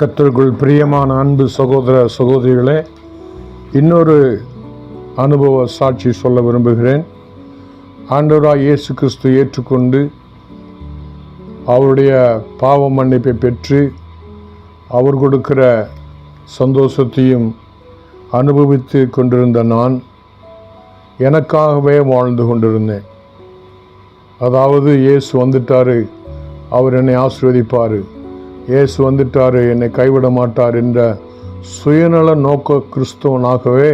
கத்திற்குள் பிரியமான அன்பு சகோதர சகோதரிகளே இன்னொரு அனுபவ சாட்சி சொல்ல விரும்புகிறேன். ஆண்டவராக இயேசு கிறிஸ்து ஏற்றுக்கொண்டு அவருடைய பாவ மன்னிப்பை பெற்று அவர் கொடுக்கிற சந்தோஷத்தையும் அனுபவித்து கொண்டிருந்த நான் எனக்காகவே வாழ்ந்து கொண்டிருந்தேன். அதாவது இயேசு வந்துட்டாரு அவர் என்னை ஆசீர்வதிப்பார். இயேசு வந்துட்டாரு என்னை கைவிட மாட்டார் என்ற சுயநல நோக்க கிறிஸ்தவனாகவே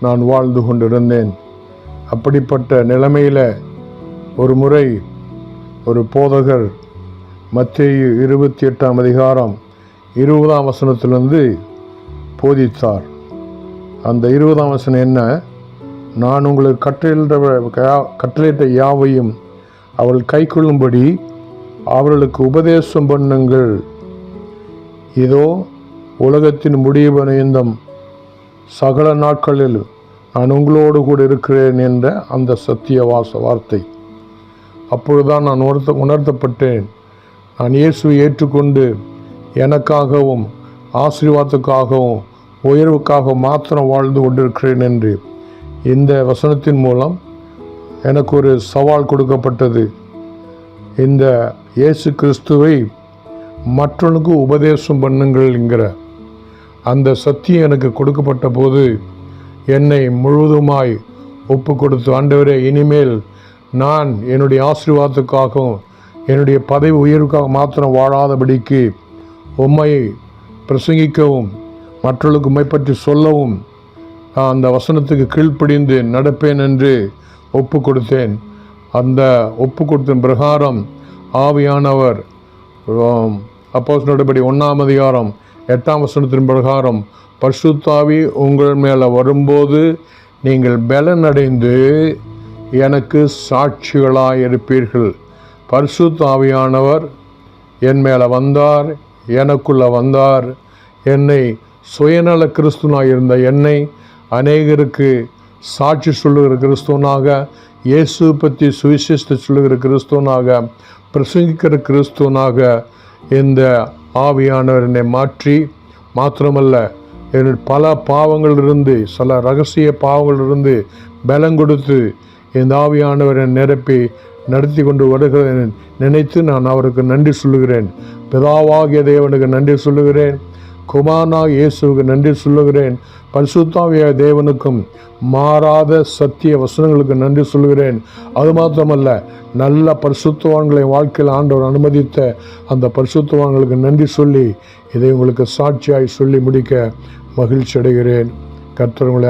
நான் வாழ்ந்து கொண்டிருந்தேன். அப்படிப்பட்ட நிலைமையில் ஒரு முறை ஒரு போதகர் மத்திய இருபத்தி எட்டாம் அதிகாரம் இருபதாம் வசனத்திலிருந்து போதித்தார். அந்த இருபதாம் வசனம் என்ன? நான் உங்களுக்கு கட்டளிட்ட கட்டளையிட்ட யாவையும் அவள் கைக்கொள்ளும்படி அவர்களுக்கு உபதேசம் பண்ணுங்கள். இதோ உலகத்தின் முடிவனைந்தம் சகல நாட்களில் நான் உங்களோடு கூட இருக்கிறேன் என்ற அந்த சத்திய வாச வார்த்தை. அப்பொழுதுதான் நான் உணர்த்த உணர்த்தப்பட்டேன். நான் இயேசுவை ஏற்றுக்கொண்டு எனக்காகவும் ஆசீர்வாதத்துக்காகவும் உயர்வுக்காக மாத்திரம் வாழ்ந்து கொண்டிருக்கிறேன் என்று இந்த வசனத்தின் மூலம் எனக்கு ஒரு சவால் கொடுக்கப்பட்டது. இந்த இயேசு கிறிஸ்துவை மற்றவனுக்கு உபதேசம் பண்ணுங்கள் என்கிற அந்த சத்தியம் எனக்கு கொடுக்கப்பட்ட போது என்னை முழுவதுமாய் ஒப்பு கொடுத்து ஆண்டவரே இனிமேல் நான் என்னுடைய ஆசீர்வாதத்துக்காகவும் என்னுடைய பதவி உயர்வுக்காக மாத்திரம் வாழாதபடிக்கு உம்மையை பிரசங்கிக்கவும் மற்றவர்களுக்கு உண்மை பற்றி சொல்லவும் நான் அந்த வசனத்துக்கு கீழ்ப்படிந்து நடப்பேன் என்று ஒப்பு கொடுத்தேன். அந்த ஒப்பு கொடுத்த பிரகாரம் ஆவியானவர் அப்போஸ் நடபடி ஒன்றாம் அதிகாரம் எட்டாம் வசனத்தின் பிரகாரம் பர்சுத்தாவி உங்கள் மேலே வரும்போது நீங்கள் பலனடைந்து எனக்கு சாட்சிகளாக இருப்பீர்கள் பர்சுத்தாவியானவர் என் மேலே வந்தார் எனக்குள்ளே வந்தார். என்னை சுயநல கிறிஸ்துவனாக இருந்த என்னை அநேகருக்கு சாட்சி சொல்லுகிற கிறிஸ்துவனாக இயேசு பற்றி சுவிசேஷத்தை சொல்லுகிற கிறிஸ்துவனாக பிரசங்கிக்கிற கிறிஸ்துவனாக இந்த ஆவியானவர் என்னை மாற்றி மாத்திரமல்ல என் பல பாவங்களிலிருந்து சில ரகசிய பாவங்களிலிருந்து பலம் கொடுத்து இந்த ஆவியானவரை நிரப்பி நடத்தி கொண்டு வருகிறேன். நினைத்து நான் அவருக்கு நன்றி சொல்லுகிறேன். பிதாவாகிய தேவனுக்கு நன்றி சொல்லுகிறேன். குமாரனா இயேசுவுக்கு நன்றி சொல்லுகிறேன். பரிசுத்தாவிய தேவனுக்கும் மாறாத சத்திய வசனங்களுக்கு நன்றி சொல்லுகிறேன். அது மாத்திரமல்ல நல்ல பரிசுத்துவான்களை வாழ்க்கையில் ஆண்டவர் அனுமதித்த அந்த பரிசுத்துவான்களுக்கு நன்றி சொல்லி இதை உங்களுக்கு சாட்சியாய் சொல்லி முடிக்க மகிழ்ச்சி அடைகிறேன் கர்த்தர் உங்களை